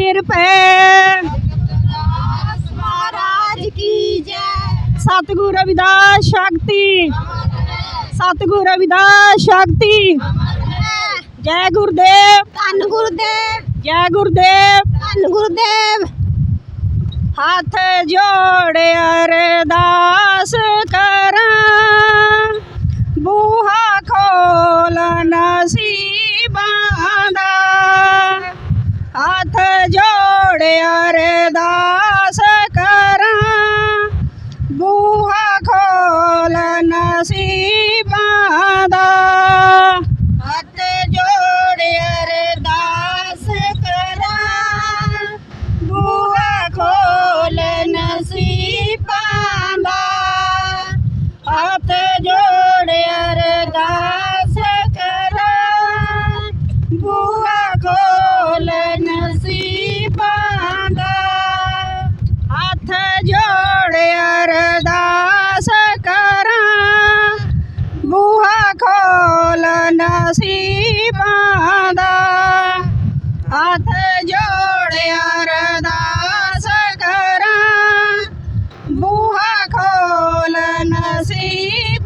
ਨਿਰਭੈ। ਮਹਾਰਾਜ ਕੀ ਜੈ। ਸਤਿਗੁਰ ਰਵਿਦਾਸ ਸ਼ਕਤੀ। ਸਤਿਗੁਰ ਰਵਿਦਾਸ ਸ਼ਕਤੀ। ਜੈ ਗੁਰਦੇਵ। ਧੰਨ ਗੁਰਦੇਵ। ਜੈ ਗੁਰਦੇਵ। ਧੰਨ ਗੁਰਦੇਵ। ਹੱਥ ਜੋੜ ਅਰਦਾਸ ਕਰ ਬੂਆ ਕੋਲ ਨਸੀਬਾਂ ਦਾ। ਹੱਥ ਜੋੜ ਅਰਦਾਸ ਕਰਾਂ। ਬੂਆ ਕੋਲ ਨਸੀਬਾਂ ਦਾ। ਹੱਥ ਜੋੜ ਅਰਦਾਸ ਕਰਾਂ। ਬੂਆ ਕੋਲ ਨਸੀਬ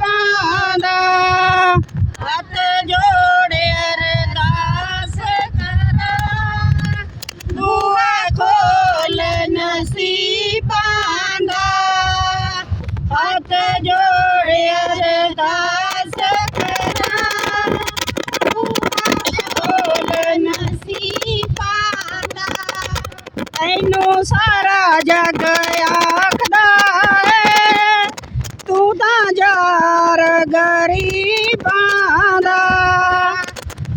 जग आखदा है तू ਤਾਂ जार ਗਰੀਬਾਂ ਦਾ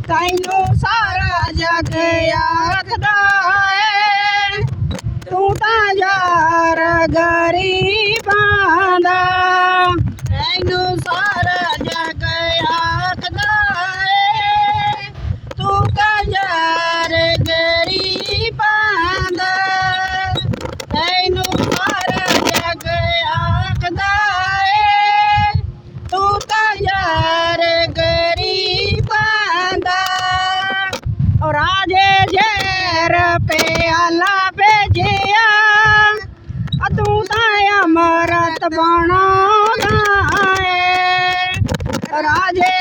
ਤੈਨੂੰ ਸਾਰਾ ਜਗ ਆਖਦਾ ਹੈ ਤੂੰ ਤਾਂ जार ਗਰੀਬ બણ ગાય. રાજે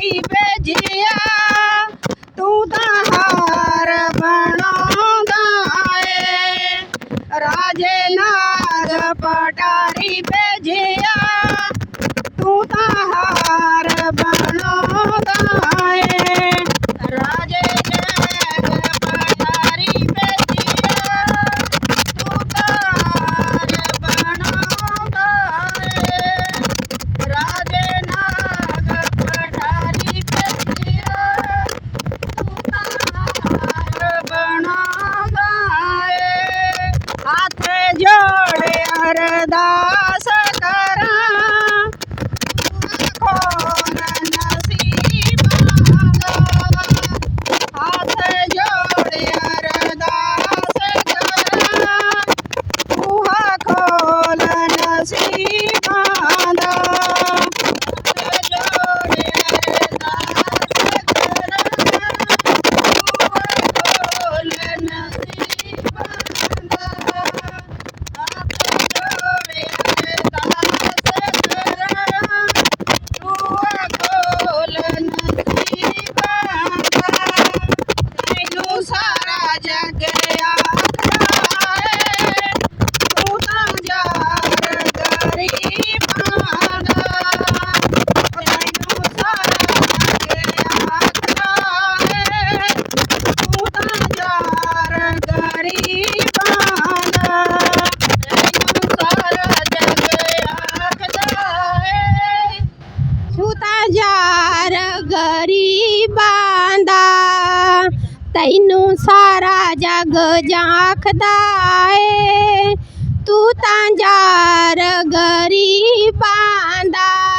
你别急呀。大山。ਤੈਨੂੰ ਸਾਰਾ ਜੱਗ ਜਾਖਦਾ ਏ ਤੂੰ ਤਾਂ ਯਾਰ ਗਰੀਬਾਂ ਦਾ